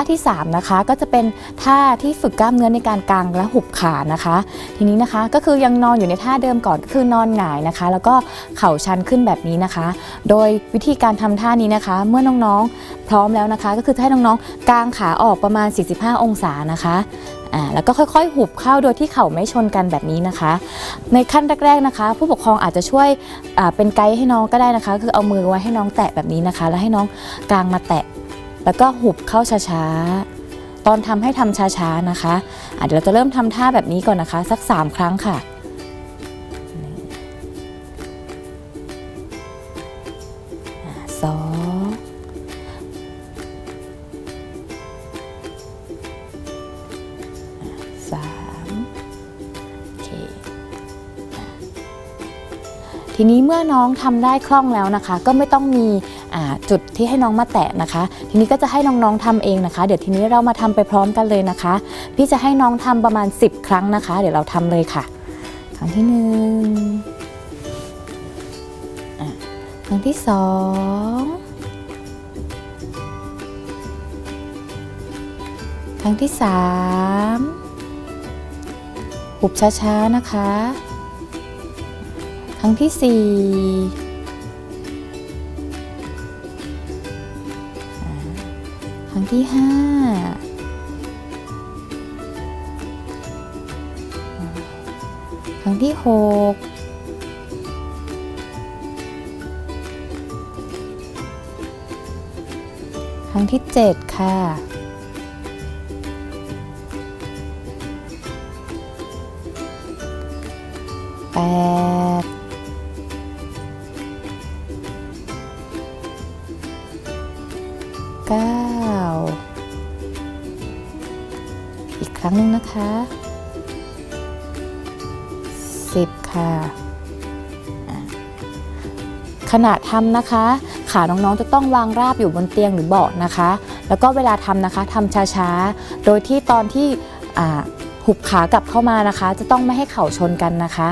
ท่าที่ 3 นะคะ ก็จะเป็นท่าที่ฝึกกล้ามเนื้อในการกางและหุบขานะคะ ทีนี้นะคะก็คือยังนอนอยู่ในท่าเดิมก่อนก็คือนอนหงายนะคะ แล้วก็เข่าชันขึ้นแบบนี้นะคะ โดยวิธีการทำท่านี้นะคะ เมื่อน้องๆ พร้อมแล้วนะคะ ก็คือให้น้องๆกางขาออกประมาณ 45 องศานะคะอ่าแล้วก็ค่อยๆ หุบเข้าโดยที่เข่าไม่ชนกันแบบนี้นะคะ ในขั้นแรกๆนะคะ ผู้ปกครองอาจจะช่วยเป็นไกด์ให้น้องก็ได้นะคะ คือเอามือไว้ให้น้องแตะแบบนี้นะคะ แล้วให้น้องกางมาแตะ แล้วก็หุบเข้าช้าๆ ตอนทำให้ทำช้าๆนะคะอะเดี๋ยวเราจะเริ่มทำท่าแบบนี้ก่อนนะคะ สัก 3 ครั้งค่ะอะสอง ทีนี้เมื่อน้องทำได้คล่องแล้วนะคะ ก็ไม่ต้องมีจุดที่ให้น้องมาแตะนะคะ ทีนี้ก็จะให้น้องๆทำเองนะคะ เดี๋ยวทีนี้เรามาทำไปพร้อมกันเลยนะคะ พี่จะให้น้องทำประมาณ 10 ครั้งนะคะ เดี๋ยวเราทำเลยค่ะ ครั้งที่หนึ่งครั้งที่สองครั้งที่สามหุบช้าๆนะคะ ครั้งที่สี่ครั้งที่ห้าครั้งที่หกครั้งที่เจ็ดค่ะ แปด เก้าอีกครั้งหนึ่งนะคะสิบค่ะ ขณะทำนะคะ ขาน้องๆจะต้องวางราบอยู่บนเตียงหรือเบาะนะคะ แล้วก็เวลาทำนะคะทำช้าๆ โดยที่ตอนที่หุบขากลับเข้ามานะคะ จะต้องไม่ให้เข่าชนกันนะคะ